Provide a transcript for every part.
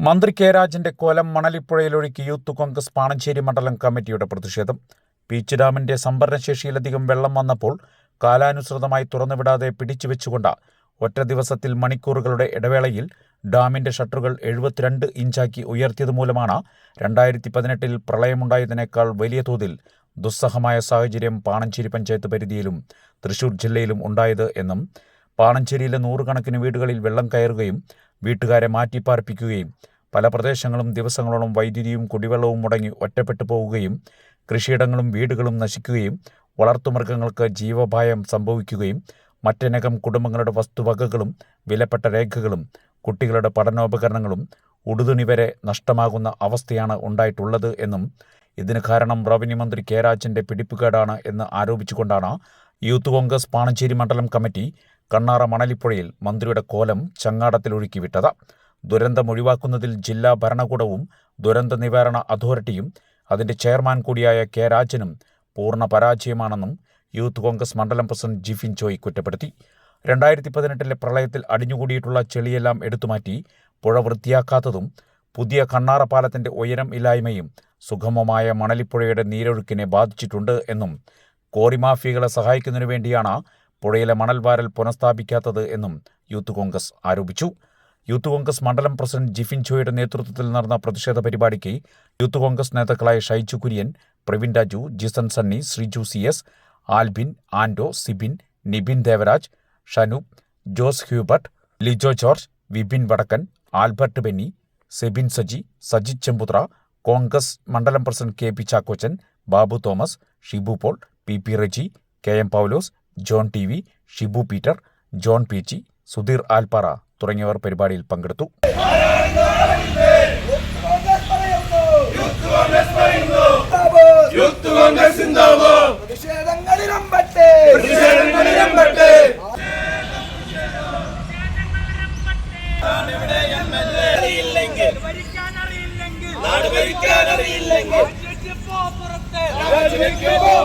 മന്ത്രി കെ രാജന്റെ കോലം മണലിപ്പുഴയിലൊഴുക്കി യൂത്ത് കോൺഗ്രസ് പാണഞ്ചേരി മണ്ഡലം കമ്മിറ്റിയുടെ പ്രതിഷേധം. പീച്ച് ഡാമിന്റെ സംഭരണശേഷിയിലധികം വെള്ളം വന്നപ്പോൾ കാലാനുസൃതമായി തുറന്നുവിടാതെ പിടിച്ചുവെച്ചുകൊണ്ട് ഒറ്റ ദിവസത്തിൽ മണിക്കൂറുകളുടെ ഇടവേളയിൽ ഡാമിന്റെ ഷട്ടറുകൾ എഴുപത്തിരണ്ട് ഇഞ്ചാക്കി ഉയർത്തിയത് മൂലമാണ് രണ്ടായിരത്തി പതിനെട്ടിൽ പ്രളയമുണ്ടായതിനേക്കാൾ വലിയ തോതിൽ ദുസ്സഹമായ സാഹചര്യം പാണഞ്ചേരി പഞ്ചായത്ത് പരിധിയിലും തൃശൂർ ജില്ലയിലും ഉണ്ടായത് എന്നും പാണഞ്ചേരിയിലെ നൂറുകണക്കിന് വീടുകളിൽ വെള്ളം കയറുകയും വീട്ടുകാരെ മാറ്റിപ്പാർപ്പിക്കുകയും പല പ്രദേശങ്ങളും ദിവസങ്ങളോളം വൈദ്യുതിയും കുടിവെള്ളവും മുടങ്ങി ഒറ്റപ്പെട്ടു പോവുകയും കൃഷിയിടങ്ങളും വീടുകളും നശിക്കുകയും വളർത്തുമൃഗങ്ങൾക്ക് ജീവഭായം സംഭവിക്കുകയും മറ്റനേകം കുടുംബങ്ങളുടെ വസ്തുവകകളും വിലപ്പെട്ട രേഖകളും കുട്ടികളുടെ പഠനോപകരണങ്ങളും ഉടുതുണി വരെ നഷ്ടമാകുന്ന അവസ്ഥയാണ് ഉണ്ടായിട്ടുള്ളത് എന്നും ഇതിന് കാരണം റവന്യൂ മന്ത്രി കെ രാജന്റെ പിടിപ്പുകേടാണ് എന്ന് ആരോപിച്ചുകൊണ്ടാണ് യൂത്ത് കോൺഗ്രസ് പാണഞ്ചേരി മണ്ഡലം കമ്മിറ്റി കണ്ണാറ മണലിപ്പുഴയിൽ മന്ത്രിയുടെ കോലം ചങ്ങാടത്തിലൊഴുക്കി വിട്ടത് ദുരന്തം ഒഴിവാക്കുന്നതിൽ ജില്ലാ ഭരണകൂടവും ദുരന്ത നിവാരണ അതോറിറ്റിയും അതിന്റെ ചെയർമാൻ കൂടിയായ കെ രാജനും പൂർണ പരാജയമാണെന്നും യൂത്ത് കോൺഗ്രസ് മണ്ഡലം പ്രസിഡന്റ് ജിഫിൻ ചോയ് കുറ്റപ്പെടുത്തി. രണ്ടായിരത്തി പതിനെട്ടിലെ പ്രളയത്തിൽ അടിഞ്ഞുകൂടിയിട്ടുള്ള ചെളിയെല്ലാം എടുത്തുമാറ്റി പുഴ വൃത്തിയാക്കാത്തതും പുതിയ കണ്ണാറ പാലത്തിന്റെ ഉയരം ഇല്ലായ്മയും സുഗമമായ മണലിപ്പുഴയുടെ നീരൊഴുക്കിനെ ബാധിച്ചിട്ടുണ്ട് എന്നും കോറി മാഫിയകളെ സഹായിക്കുന്നതിനു വേണ്ടിയാണ് പുഴയിലെ മണൽവാരൽ പുനഃസ്ഥാപിക്കാത്തത് എന്നും യൂത്ത് കോൺഗ്രസ് ആരോപിച്ചു. യൂത്ത് കോൺഗ്രസ് മണ്ഡലം പ്രസിഡന്റ് ജിഫിൻ ചോയുടെ നേതൃത്വത്തിൽ നടന്ന പ്രതിഷേധ പരിപാടിക്ക് യൂത്ത് കോൺഗ്രസ് നേതാക്കളായ Shaiju Kurian Praveen Raju Jison Sunny Sreeju C S Albin Ando Sibin Nibin Devaraj Shanu Jose Hubert Lijo George Vibin Vadakkan Albert Benny Sebin Saji Sajith Chembuthra Congress മണ്ഡലം president K P Chakkochan Babu Thomas Shibu Paul P P Reji K M Paulose John T V Shibu Peter John P G Sudheer Alppara. തുടങ്ങിയവർ പരിപാടിയിൽ പങ്കെടുത്തു.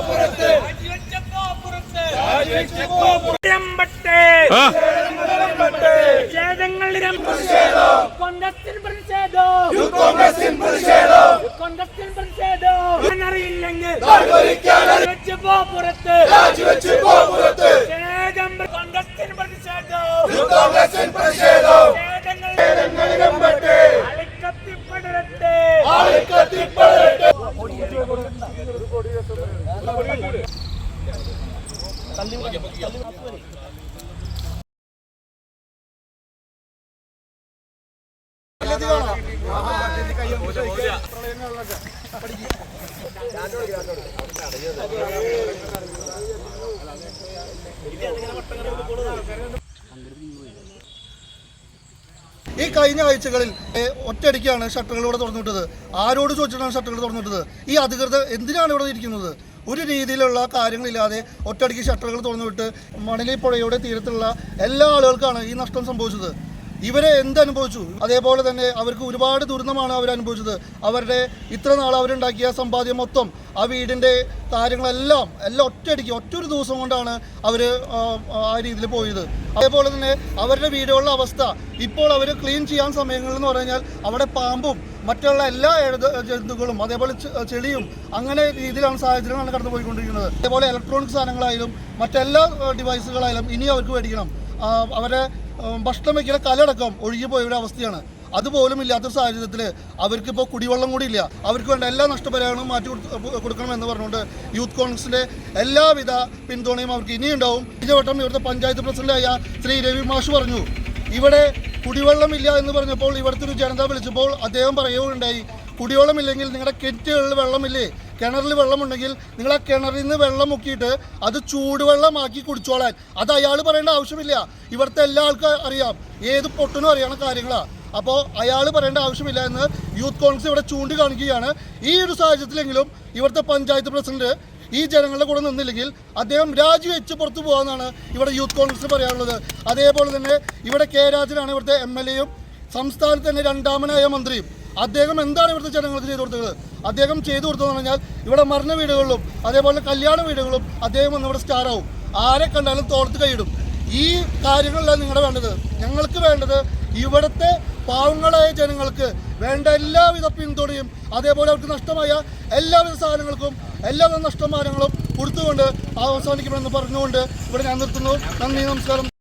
പുറത്ത്. പുറത്ത്. പ്രതിഷേധങ്ങളിലും കോൺഗ്രസിൽ പ്രതിഷേധം. Youth കോൺഗ്രസിൻ പ്രതിഷേധം. കോൺഗ്രസിൽ പ്രതിഷേധം അറിയില്ലെങ്കിൽ നാട് ഭരിക്കാൻ അറി- വെച്ച് പോ പുറത്ത്. പുറത്ത് പ്രതിഷേധം. കോൺഗ്രസിൽ പ്രതിഷേധം. ഈ കഴിഞ്ഞ ആഴ്ചകളിൽ ഒറ്റയടിക്കാണ് ഷട്ടറുകളിലൂടെ തുറന്നിട്ടത് ആരോട് ചോദിച്ചിട്ടാണ് ഷട്ടറുകൾ തുറന്നിട്ടത് ഈ അധികൃതർ എന്തിനാണ് ഇവിടെ ഇരിക്കുന്നത്? ഒരു രീതിയിലുള്ള കാര്യങ്ങളില്ലാതെ ഒറ്റയടിക്ക് ഷട്ടറുകൾ തുറന്നുവിട്ട് മണലി പുഴയുടെ തീരത്തുള്ള എല്ലാ ആളുകൾക്കാണ് ഈ നഷ്ടം സംഭവിച്ചത്. ഇവരെ എന്ത് അനുഭവിച്ചു? അതേപോലെ തന്നെ അവർക്ക് ഒരുപാട് ദുരിതമാണ് അവർ അനുഭവിച്ചത്. അവരുടെ ഇത്ര നാൾ അവരുണ്ടാക്കിയ സമ്പാദ്യം മൊത്തം ആ വീടിന്റെ കാര്യങ്ങളെല്ലാം എല്ലാം ഒറ്റയടിക്ക് ഒറ്റൊരു ദിവസം കൊണ്ടാണ് അവർ ആ രീതിയിൽ പോയത്. അതേപോലെ തന്നെ അവരുടെ വീടുകളുടെ അവസ്ഥ. ഇപ്പോൾ അവർ ക്ലീൻ ചെയ്യാൻ സമയങ്ങളിൽ എന്ന് പറഞ്ഞാൽ അവിടെ പാമ്പും മറ്റുള്ള എല്ലാ ജന്തുക്കളും അതേപോലെ ചെളിയും അങ്ങനെ രീതിയിലാണ് സാഹചര്യങ്ങളാണ് കടന്നു പോയിക്കൊണ്ടിരിക്കുന്നത് അതേപോലെ ഇലക്ട്രോണിക് സാധനങ്ങളായാലും മറ്റെല്ലാ ഡിവൈസുകളായാലും ഇനി അവർക്ക് മേടിക്കണം അവരെ ഭക്ഷണം വയ്ക്കുന്ന കലടക്കം ഒഴുകി പോയ ഒരു അവസ്ഥയാണ്. അതുപോലും ഇല്ലാത്ത സാഹചര്യത്തിൽ അവർക്കിപ്പോൾ കുടിവെള്ളം കൂടി ഇല്ല. അവർക്ക് വേണ്ട എല്ലാ നഷ്ടപരിഹാരങ്ങളും മാറ്റി കൊടുക്കണമെന്ന് പറഞ്ഞുകൊണ്ട് യൂത്ത് കോൺഗ്രസിന്റെ എല്ലാവിധ പിന്തുണയും അവർക്ക് ഇനിയുണ്ടാവും. കഴിഞ്ഞ വട്ടം ഇവിടുത്തെ പഞ്ചായത്ത് പ്രസിഡന്റായ ശ്രീ രവി മാഷ് പറഞ്ഞു ഇവിടെ കുടിവെള്ളമില്ല എന്ന് പറഞ്ഞപ്പോൾ ഇവിടുത്തെ ഒരു ജനത വിളിച്ചപ്പോൾ അദ്ദേഹം പറയുകയുണ്ടായി കുടിവെള്ളമില്ലെങ്കിൽ നിങ്ങളുടെ കെറ്റുകളിൽ വെള്ളമില്ലേ? കിണറിൽ വെള്ളമുണ്ടെങ്കിൽ നിങ്ങൾ ആ കിണറിൽ നിന്ന് വെള്ളം മുക്കിയിട്ട് അത് ചൂടുവെള്ളമാക്കി കുടിച്ചോളാൻ. അത് അയാൾ പറയേണ്ട ആവശ്യമില്ല. ഇവിടുത്തെ എല്ലാ ആൾക്കും അറിയാം. ഏത് പൊട്ടനും അറിയണ കാര്യങ്ങളാണ് അപ്പോൾ അയാൾ പറയേണ്ട ആവശ്യമില്ല എന്ന് യൂത്ത് കോൺഗ്രസ് ഇവിടെ ചൂണ്ടിക്കാണിക്കുകയാണ്. ഈ ഒരു സാഹചര്യത്തിലെങ്കിലും ഇവിടുത്തെ പഞ്ചായത്ത് പ്രസിഡന്റ് ഈ ജനങ്ങളുടെ കൂടെ നിന്നില്ലെങ്കിൽ അദ്ദേഹം രാജിവെച്ച് പുറത്തു പോകാമെന്നാണ് ഇവിടെ യൂത്ത് കോൺഗ്രസ് പറയാനുള്ളത്. അതേപോലെ തന്നെ ഇവിടെ കെ രാജനാണ് ഇവിടുത്തെ എം എൽ എയും സംസ്ഥാനത്ത് തന്നെ രണ്ടാമനായ മന്ത്രിയും. അദ്ദേഹം എന്താണ് ഇവിടുത്തെ ജനങ്ങൾക്ക് ചെയ്തു കൊടുത്തത്? അദ്ദേഹം ചെയ്തു കൊടുത്തതെന്ന് പറഞ്ഞാൽ ഇവിടെ മരണ വീടുകളിലും അതേപോലെ കല്യാണ വീടുകളിലും അദ്ദേഹം വന്ന് ഇവിടെ സ്റ്റാർ ആവും ആരെ കണ്ടാലും തോളത്ത് കൈയിടും. ഈ കാര്യങ്ങളല്ല നിങ്ങളുടെ വേണ്ടത്. ഞങ്ങൾക്ക് വേണ്ടത് ഇവിടുത്തെ പാവങ്ങളായ ജനങ്ങൾക്ക് വേണ്ട എല്ലാവിധ പിന്തുണയും അതേപോലെ അവർക്ക് നഷ്ടമായ എല്ലാവിധ സാധനങ്ങൾക്കും എല്ലാവിധ നഷ്ടമാനങ്ങളും കൊടുത്തുകൊണ്ട് അവസാനിക്കുമെന്ന് പറഞ്ഞുകൊണ്ട് ഇവിടെ ഞാൻ നിർത്തുന്നു. നന്ദി നമസ്കാരം.